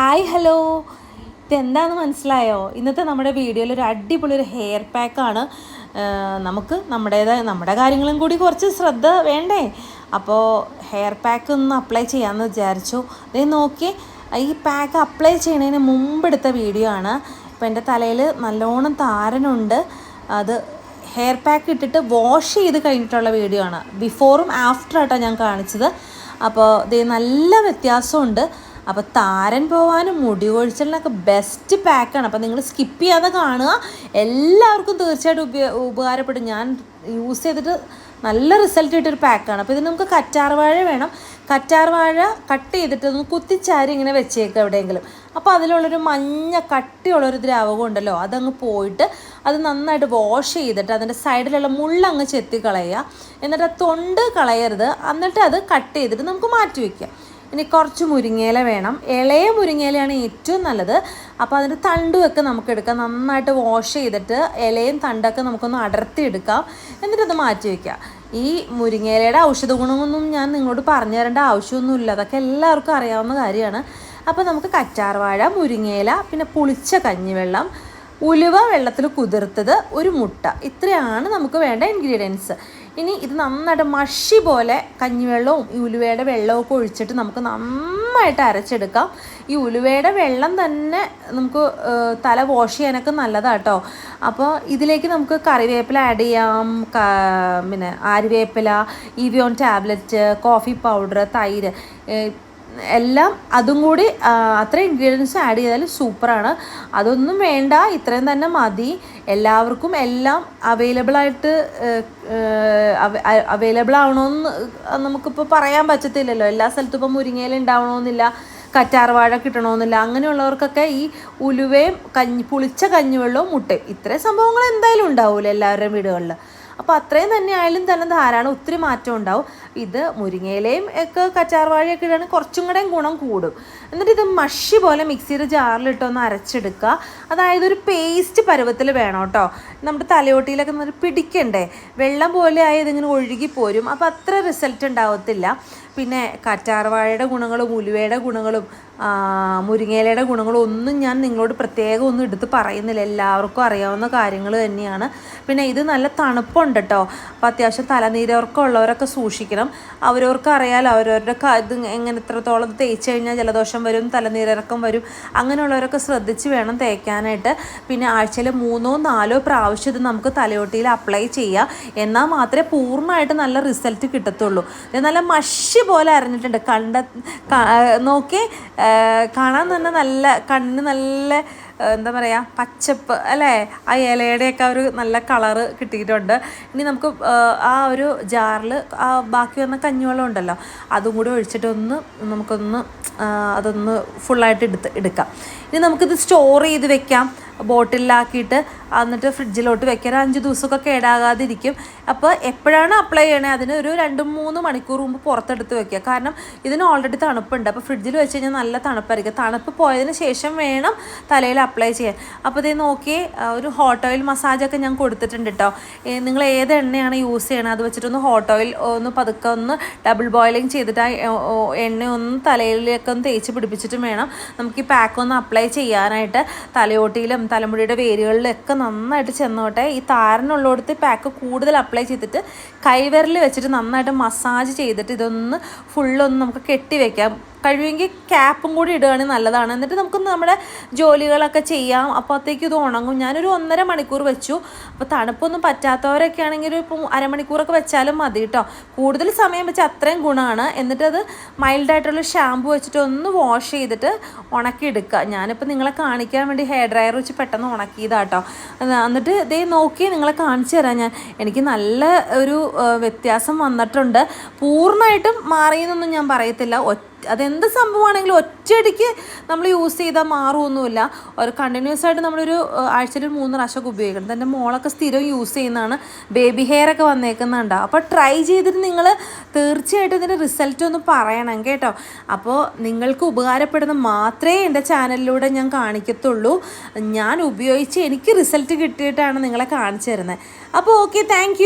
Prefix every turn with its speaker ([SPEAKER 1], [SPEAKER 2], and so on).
[SPEAKER 1] Hi hello. ഇതെന്താണെന്ന് മനസ്സിലായോ? ഇന്നത്തെ നമ്മുടെ വീഡിയോയിൽ ഒരു അടിപൊളി ഒരു ഹെയർ പാക്കാണ് നമുക്ക് നമ്മുടേതായ നമ്മുടെ കാര്യങ്ങളും കൂടി കുറച്ച് ശ്രദ്ധ വേണ്ടേ? അപ്പോൾ ഹെയർ പാക്ക് ഒന്ന് അപ്ലൈ ചെയ്യാമെന്ന് വിചാരിച്ചു. അതേ നോക്കി ഈ പാക്ക് അപ്ലൈ ചെയ്യുന്നതിന് മുമ്പ് എടുത്ത വീഡിയോ ആണ്. ഇപ്പോൾ എന്റെ തലയിൽ നല്ലോണം താരനുണ്ട്. അത് ഹെയർ പാക്ക് ഇട്ടിട്ട് വാഷ് ചെയ്ത് കഴിഞ്ഞിട്ടുള്ള വീഡിയോ ആണ്. ബിഫോറും ആഫ്റ്റർ ആയിട്ടാണ് ഞാൻ കാണിച്ചത്. അപ്പോൾ ഇത് നല്ല വ്യത്യാസമുണ്ട്. അപ്പോൾ താരൻ പോവാനും മുടി കൊഴിച്ചലിനൊക്കെ ബെസ്റ്റ് പാക്കാണ് അപ്പോൾ നിങ്ങൾ സ്കിപ്പ് ചെയ്യാതെ കാണുക. എല്ലാവർക്കും തീർച്ചയായിട്ടും ഉപയോ ഉപകാരപ്പെടും. ഞാൻ യൂസ് ചെയ്തിട്ട് നല്ല റിസൾട്ട് കിട്ടിയൊരു പാക്കാണ് അപ്പോൾ ഇതിന് നമുക്ക് കറ്റാർവാഴ വേണം. കറ്റാർവാഴ കട്ട് ചെയ്തിട്ട് ഒന്ന് കുത്തിച്ചാരി ഇങ്ങനെ വെച്ചേക്കുക എവിടെയെങ്കിലും. അപ്പോൾ അതിലുള്ളൊരു മഞ്ഞ കട്ടിയുള്ളൊരു ദ്രാവകം ഉണ്ടല്ലോ അതങ്ങ് പോയിട്ട് അത് നന്നായിട്ട് വാഷ് ചെയ്തിട്ട് അതിന്റെ സൈഡിലുള്ള മുള്ളങ്ങ് ചെത്തി കളയുക എന്നിട്ട് തൊണ്ട് കളയരുത്. എന്നിട്ട് അത് കട്ട് ചെയ്തിട്ട് നമുക്ക് മാറ്റി വയ്ക്കാം ഇനി കുറച്ച് മുരിങ്ങയില വേണം. ഇളയ മുരിങ്ങയിലയാണ് ഏറ്റവും നല്ലത്. അപ്പോൾ അതിന്റെ തണ്ടുമൊക്കെ നമുക്ക് എടുക്കാം. നന്നായിട്ട് വാഷ് ചെയ്തിട്ട് ഇലയും തണ്ടൊക്കെ നമുക്കൊന്ന് അടർത്തി എടുക്കാം. എന്നിട്ടത് മാറ്റി വയ്ക്കാം ഈ മുരിങ്ങയിലയുടെ ഔഷധ ഗുണമൊന്നും ഞാൻ നിങ്ങളോട് പറഞ്ഞു തരേണ്ട ആവശ്യമൊന്നുമില്ല. അതൊക്കെ എല്ലാവർക്കും അറിയാവുന്ന കാര്യമാണ്. അപ്പോൾ നമുക്ക് കച്ചാർവാഴ മുരിങ്ങയില പിന്നെ പുളിച്ച കഞ്ഞിവെള്ളം ഉലുവ വെള്ളത്തിൽ കുതിർത്തത് ഒരു മുട്ട. ഇത്രയാണ് നമുക്ക് വേണ്ട ഇൻഗ്രീഡിയൻസ് ഇനി ഇത് നന്നായിട്ട് മഷി പോലെ കഞ്ഞിവെള്ളവും ഈ ഉലുവയുടെ വെള്ളവും ഒക്കെ ഒഴിച്ചിട്ട് നമുക്ക് നന്നായിട്ട് അരച്ചെടുക്കാം. ഈ ഉലുവയുടെ വെള്ളം തന്നെ നമുക്ക് തല വാഷ് ചെയ്യാനൊക്കെ നല്ലതാണ് കേട്ടോ അപ്പോൾ ഇതിലേക്ക് നമുക്ക് കറിവേപ്പില ആഡ് ചെയ്യാം പിന്നെ ആരിവേപ്പില ഇവിയോൺ ടാബ്ലറ്റ് കോഫി പൗഡർ തൈര് എല്ലാം അതും കൂടി അത്ര ഇൻഗ്രീഡിയൻസ് ആഡ് ചെയ്താൽ സൂപ്പറാണ്. അതൊന്നും വേണ്ട ഇത്രയും തന്നെ മതി. എല്ലാവർക്കും എല്ലാം അവൈലബിൾ ആയിട്ട് അവൈലബിൾ ആവണമെന്ന് നമുക്കിപ്പോൾ പറയാൻ പറ്റത്തില്ലല്ലോ. എല്ലാ സ്ഥലത്തും ഇപ്പം മുരിങ്ങയിൽ ഉണ്ടാവണമെന്നില്ല കറ്റാർവാഴ കിട്ടണമെന്നില്ല അങ്ങനെയുള്ളവർക്കൊക്കെ ഈ ഉലുവയും കഞ്ഞി പുളിച്ച കഞ്ഞിവെള്ളവും മുട്ടയും ഇത്രയും സംഭവങ്ങൾ എന്തായാലും ഉണ്ടാവില്ല എല്ലാവരുടെയും വീടുകളിൽ അപ്പോൾ അത്രയും തന്നെ ആയാലും തന്നെ ധാരാളം ഒത്തിരി മാറ്റം ഉണ്ടാവും. ഇത് മുരിങ്ങയിലയും ഒക്കെ കച്ചാർവാഴയൊക്കെ ഇടുകയാണെങ്കിൽ കുറച്ചും കൂടെ ഗുണം കൂടും. എന്നിട്ട് ഇത് മഷി പോലെ മിക്സിയുടെ ജാറിലിട്ടൊന്ന് അരച്ചെടുക്കുക. അതായത് ഒരു പേസ്റ്റ് പരുവത്തിൽ വേണം കേട്ടോ. നമ്മുടെ തലയോട്ടിയിലൊക്കെ നമ്മൾ പിടിക്കണ്ടേ? വെള്ളം പോലെ ആയി ഇതിങ്ങനെ ഒഴുകി പോരും. അപ്പോൾ അത്ര റിസൾട്ട് ഉണ്ടാവത്തില്ല. പിന്നെ കറ്റാർവാഴയുടെ ഗുണങ്ങളും ഉലുവയുടെ ഗുണങ്ങളും മുരിങ്ങയിലയുടെ ഗുണങ്ങളും ഒന്നും ഞാൻ നിങ്ങളോട് പ്രത്യേകം ഒന്നും എടുത്ത് പറയുന്നില്ല. എല്ലാവർക്കും അറിയാവുന്ന കാര്യങ്ങൾ തന്നെയാണ്. പിന്നെ ഇത് നല്ല തണുപ്പുണ്ട് കേട്ടോ അപ്പോൾ അത്യാവശ്യം തലനീരവർക്കം ഉള്ളവരൊക്കെ സൂക്ഷിക്കണം. അവരവർക്ക് അറിയാലോ അവരവരുടെ ഇത് എങ്ങനെ എത്രത്തോളം തേച്ച് കഴിഞ്ഞാൽ ജലദോഷം വരും തലനീരിറക്കം വരും. അങ്ങനെയുള്ളവരൊക്കെ ശ്രദ്ധിച്ച് വേണം തേക്കാനായിട്ട്. പിന്നെ ആഴ്ചയിൽ മൂന്നോ നാലോ പ്രാവശ്യം ഇത് നമുക്ക് തലയോട്ടിയിൽ അപ്ലൈ ചെയ്യാം. എന്നാൽ മാത്രമേ പൂർണമായിട്ട് നല്ല റിസൾട്ട് കിട്ടത്തുള്ളൂ. നല്ല മഷി പോലെ അറിഞ്ഞിട്ടുണ്ട് കണ്ട നോക്കി കാണാൻ തന്നെ നല്ല കണ്ണിന് നല്ല എന്താ പറയുക പച്ചപ്പ് അല്ലേ? ആ ഇലയുടെയൊക്കെ ഒരു നല്ല കളറ് കിട്ടിയിട്ടുണ്ട്. ഇനി നമുക്ക് ആ ഒരു ജാറിൽ ആ ബാക്കി വന്ന കഞ്ഞിവെള്ളം ഉണ്ടല്ലോ അതും കൂടി ഒഴിച്ചിട്ടൊന്ന് നമുക്കൊന്ന് അതൊന്ന് ഫുള്ളായിട്ട് എടുത്ത് എടുക്കാം. ഇനി നമുക്കിത് സ്റ്റോർ ചെയ്ത് വെക്കാം. ബോട്ടിലാക്കിയിട്ട് എന്നിട്ട് ഫ്രിഡ്ജിലോട്ട് വെക്കാൻ അഞ്ച് ദിവസമൊക്കെ കേടാകാതിരിക്കും. അപ്പോൾ എപ്പോഴാണ് അപ്ലൈ ചെയ്യണേ? അതിന് ഒരു രണ്ട് മൂന്ന് മണിക്കൂർ മുമ്പ് പുറത്തെടുത്ത് വെക്കുക. കാരണം ഇതിന് ഓൾറെഡി തണുപ്പുണ്ട്. അപ്പോൾ ഫ്രിഡ്ജിൽ വെച്ച് കഴിഞ്ഞാൽ നല്ല തണുപ്പായിരിക്കും. തണുപ്പ് പോയതിന് ശേഷം വേണം തലയിൽ അപ്ലൈ ചെയ്യാൻ. അപ്പോൾ ഇത് നോക്കി ഒരു ഹോട്ട് ഓയിൽ മസാജൊക്കെ ഞാൻ കൊടുത്തിട്ടുണ്ട് കേട്ടോ നിങ്ങൾ ഏത് എണ്ണയാണ് യൂസ് ചെയ്യണത് അത് വെച്ചിട്ടൊന്ന് ഹോട്ട് ഓയിൽ ഒന്ന് പതുക്കെ ഒന്ന് ഡബിൾ ബോയിലിംഗ് ചെയ്തിട്ട് ആ എണ്ണ ഒന്ന് തലയിലേക്ക് തേച്ച് പിടിപ്പിച്ചിട്ടും വേണം. നമുക്ക് ഈ പാക്ക് ഒന്ന് അപ്ലൈ ചെയ്യാനായിട്ട് തലയോട്ടിയിലും തലമുടിയുടെ വേരുകളിലൊക്കെ നന്നായിട്ട് ചെന്നോട്ടെ. ഈ താരനുള്ളിടത്ത് പാക്ക് കൂടുതൽ അപ്ലൈ ചെയ്തിട്ട് കൈവിരൽ വെച്ചിട്ട് നന്നായിട്ട് മസാജ് ചെയ്തിട്ട് ഇതൊന്ന് ഫുള്ളൊന്ന് നമുക്ക് കെട്ടി വെക്കാം. കഴിയുമെങ്കിൽ ക്യാപ്പും കൂടി ഇടുകയാണെങ്കിൽ നല്ലതാണ്. എന്നിട്ട് നമുക്കൊന്ന് നമ്മുടെ ജോലികളൊക്കെ ചെയ്യാം. അപ്പോഴത്തേക്കും ഇത് ഉണങ്ങും. ഞാനൊരു ഒന്നര മണിക്കൂർ വെച്ചു. അപ്പോൾ തണുപ്പൊന്നും പറ്റാത്തവരൊക്കെ ആണെങ്കിൽ ഇപ്പം അരമണിക്കൂറൊക്കെ വെച്ചാലും മതി കേട്ടോ കൂടുതൽ സമയം വെച്ച് അത്രയും ഗുണമാണ്. എന്നിട്ട് അത് മൈൽഡായിട്ടുള്ള ഷാമ്പു വെച്ചിട്ട് ഒന്ന് വാഷ് ചെയ്തിട്ട് ഉണക്കി ഉണക്കിയെടുക്കുക. ഞാനിപ്പോൾ നിങ്ങളെ കാണിക്കാൻ വേണ്ടി ഹെയർ ഡ്രയർ വെച്ച് പെട്ടെന്ന് ഉണക്കിയതാട്ടോ. എന്നിട്ട് ഇതേ നോക്കി നിങ്ങളെ കാണിച്ചു തരാം ഞാൻ. എനിക്ക് നല്ല ഒരു വ്യത്യാസം വന്നിട്ടുണ്ട്. പൂർണമായിട്ടും മാറിയെന്നൊന്നും ഞാൻ പറയത്തില്ല. ഒറ്റ അതെന്ത് സംഭവമാണെങ്കിലും ഒറ്റയടിക്ക് നമ്മൾ യൂസ് ചെയ്താൽ മാറുമൊന്നുമില്ല. ഒരു കണ്ടിന്യൂസ് ആയിട്ട് നമ്മളൊരു ആഴ്ചയിൽ മൂന്ന് പ്രാവശ്യമൊക്കെ ഉപയോഗിക്കണം. എന്റെ മോളൊക്കെ സ്ഥിരം യൂസ് ചെയ്യുന്നതാണ്. ബേബി ഹെയർ ഒക്കെ വന്നേക്കുന്നുണ്ട്. അപ്പോൾ ട്രൈ ചെയ്തിട്ട് നിങ്ങൾ തീർച്ചയായിട്ടും ഇതിന്റെ റിസൾട്ട് ഒന്ന് പറയണം കേട്ടോ. അപ്പോൾ നിങ്ങൾക്ക് ഉപകാരപ്പെടുന്ന മാത്രമേ എന്റെ ചാനലിലൂടെ ഞാൻ കാണിക്കത്തുള്ളൂ. ഞാൻ ഉപയോഗിച്ച് എനിക്ക് റിസൾട്ട് കിട്ടിയിട്ടാണ് നിങ്ങളെ കാണിച്ചു തരുന്നത്. അപ്പോൾ ഓക്കെ താങ്ക്